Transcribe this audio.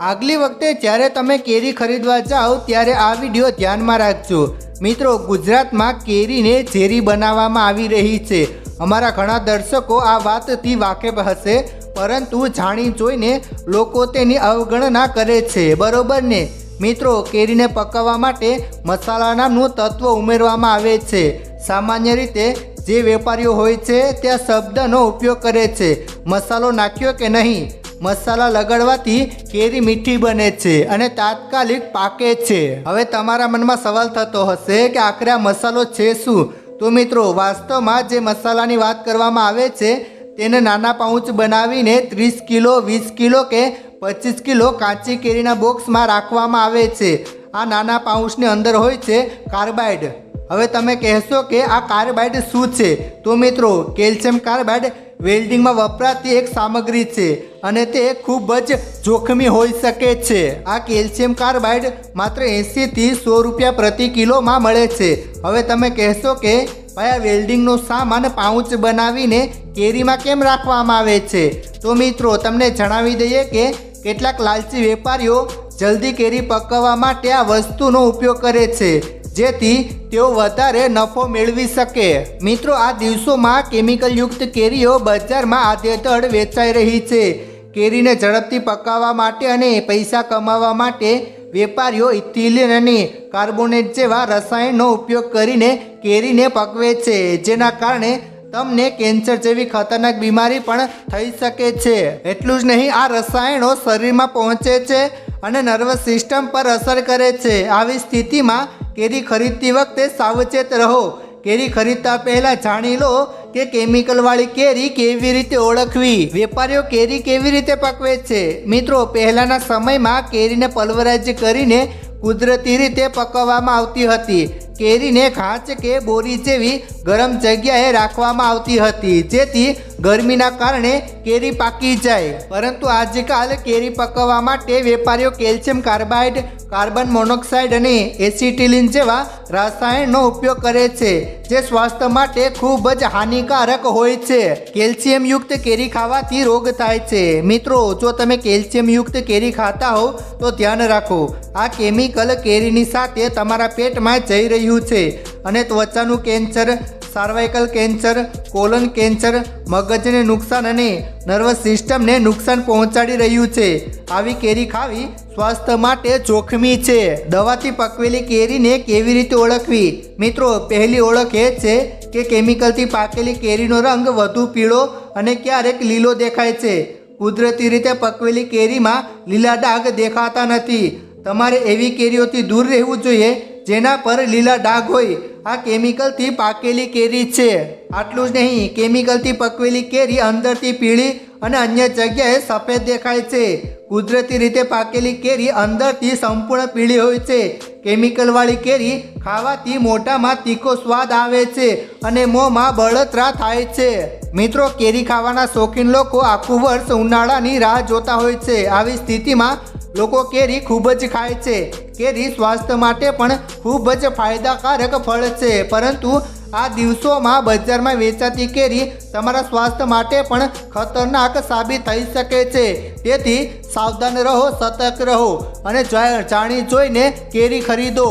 આગલી વખતે જ્યારે તમે કેરી ખરીદવા જાઓ, ત્યારે આ વીડિયો ધ્યાનમાં રાખજો. મિત્રો, ગુજરાતમાં કેરીને ઝેરી બનાવવામાં આવી રહી છે. અમારા ઘણા દર્શકો આ વાતથી વાકેફ હશે, પરંતુ જાણી જોઈને લોકો તેની અવગણના કરે છે. બરોબર ને? મિત્રો, કેરીને પકાવવા માટે મસાલા નામનું તત્વ ઉમેરવામાં આવે છે. સામાન્ય રીતે જે વેપારીઓ હોય છે, ત્યાં શબ્દનો ઉપયોગ કરે છે. મસાલો નાખ્યો કે નહીં? મસાલા લગાડવાથી કેરી મીઠી બને છે અને તાત્કાલિક પાકે છે. હવે તમારા મનમાં સવાલ થતો હશે કે આખરે આ મસાલો છે શું? તો મિત્રો, વાસ્તવમાં જે મસાલાની વાત કરવામાં આવે છે, તેને નાના પાઉચ બનાવીને ત્રીસ કિલો, વીસ કિલો કે પચીસ કિલો કાચી કેરીના બોક્સમાં રાખવામાં આવે છે. આ નાના પાઉચની અંદર હોય છે કાર્બાઇડ. હવે તમે કહેશો કે આ કાર્બાઇડ શું છે? તો મિત્રો, કેલ્શિયમ કાર્બાઇડ વેલ્ડિંગમાં વપરાતી એક સામગ્રી છે અને તે ખૂબ જ જોખમી હોઈ શકે છે. આ કેલ્શિયમ કાર્બાઇડ માત્ર એંશીથી સો રૂપિયા પ્રતિ કિલોમાં મળે છે. હવે તમે કહેશો કે ભાઈ, આ વેલ્ડિંગનો સામાન પાઉચ બનાવીને કેરીમાં કેમ રાખવામાં આવે છે? તો મિત્રો, તમને જણાવી દઈએ કે કેટલાક લાલચી વેપારીઓ જલ્દી કેરી પકવવા માટે આ વસ્તુનો ઉપયોગ કરે છે. જેથી તેઓ વધારે નફો મેળવી શકે. મિત્રો, આ દિવસોમાં કેમિકલયુક્ત કેરીઓ બજારમાં આધેધડ વેચાઈ રહી છે. કેરીને ઝડપથી પકાવવા માટે અને પૈસા કમાવા માટે વેપારીઓ ઇથિલિન અને કાર્બોનેટ જેવા રસાયણનો ઉપયોગ કરીને કેરીને પકવે છે, જેના કારણે તમને કેન્સર જેવી ખતરનાક બીમારી પણ થઈ શકે છે. એટલું જ નહીં, આ રસાયણો શરીરમાં પહોંચે છે અને નર્વસ સિસ્ટમ પર અસર કરે છે. આવી સ્થિતિમાં કેરી ખરીદતી વખતે સાવચેત રહો. કેરી ખરીદતા પહેલા જાણી લો કે કેમિકલવાળી કેરી કેવી રીતે ઓળખવી. વેપારીઓ કેરી કેવી રીતે પકવે છે? મિત્રો, પહેલાંના સમયમાં કેરીને પલવરાજ કરીને કુદરતી રીતે પકવવામાં આવતી હતી. કેરીને ખાંચ કે બોરી જેવી ગરમ જગ્યાએ રાખવામાં આવતી હતી. જેથી ગરમીના કારણે કેરી પાકી જાય. પરંતુ આજકાલ કેરી પકવવા માટે વેપારીઓ કેલ્શિયમ કાર્બાઇડ, કાર્બન મોનોક્સાઇડ અને એસિટિલિન જેવા રસાયણનો ઉપયોગ કરે છે, જે સ્વાસ્થ્ય માટે ખૂબ જ હાનિકારક હોય છે. કેલ્શિયમયુક્ત કેરી ખાવાથી રોગ થાય છે. મિત્રો, જો તમે કેલ્શિયમયુક્ત કેરી ખાતા હો તો ધ્યાન રાખો, આ કેમિકલ કેરીની સાથે તમારા પેટમાં જઈ રહ્યું છે અને ત્વચાનું cancer cervical cancer colon cancer મગજને નુકસાન અને નર્વસ સિસ્ટમને નુકસાન પહોંચાડી રહ્યું છે. આવી કેરી ખાવી સ્વાસ્થ્ય માટે જોખમી છે. દવાથી પકવેલી કેરીને કેવી રીતે ઓળખવી? મિત્રો, પહેલી ઓળખ એ છે કે કેમિકલથી પાકેલી કેરીનો રંગ વધુ પીળો અને ક્યારેક લીલો દેખાય છે. કુદરતી રીતે પકવેલી કેરીમાં લીલા ડાઘ દેખાતા નથી. તમારે એવી કેરીઓથી દૂર રહેવું જોઈએ જેના પર લીલા ડાઘ હોય, આ કેમિકલથી પાકેલી કેરી છે. આટલું જ નહીં, કેમિકલથી પકવેલી કેરી અંદરથી પીળી અને અન્ય જગ્યાએ સફેદ દેખાય છે. કુદરતી રીતે પાકેલી કેરી અંદરથી સંપૂર્ણ પીળી હોય છે. કેમિકલવાળી કેરી ખાવાથી મોઢામાં તીખો સ્વાદ આવે છે અને મોંમાં બળતરા થાય છે. મિત્રો, કેરી ખાવાના શોખીન લોકો આખું વર્ષ ઉનાળાની રાહ જોતા હોય છે. આવી સ્થિતિમાં લોકો કેરી ખૂબ જ ખાય છે. કેરી સ્વાસ્થ્ય માટે પણ ખૂબ જ ફાયદાકારક ફળ છે. પરંતુ આ દિવસોમાં બજારમાં વેચાતી કેરી તમારા સ્વાસ્થ્ય માટે પણ ખતરનાક સાબિત થઈ શકે છે. તેથી સાવધાન રહો, સતર્ક રહો અને જાણી જોઈને કેરી ખરીદો.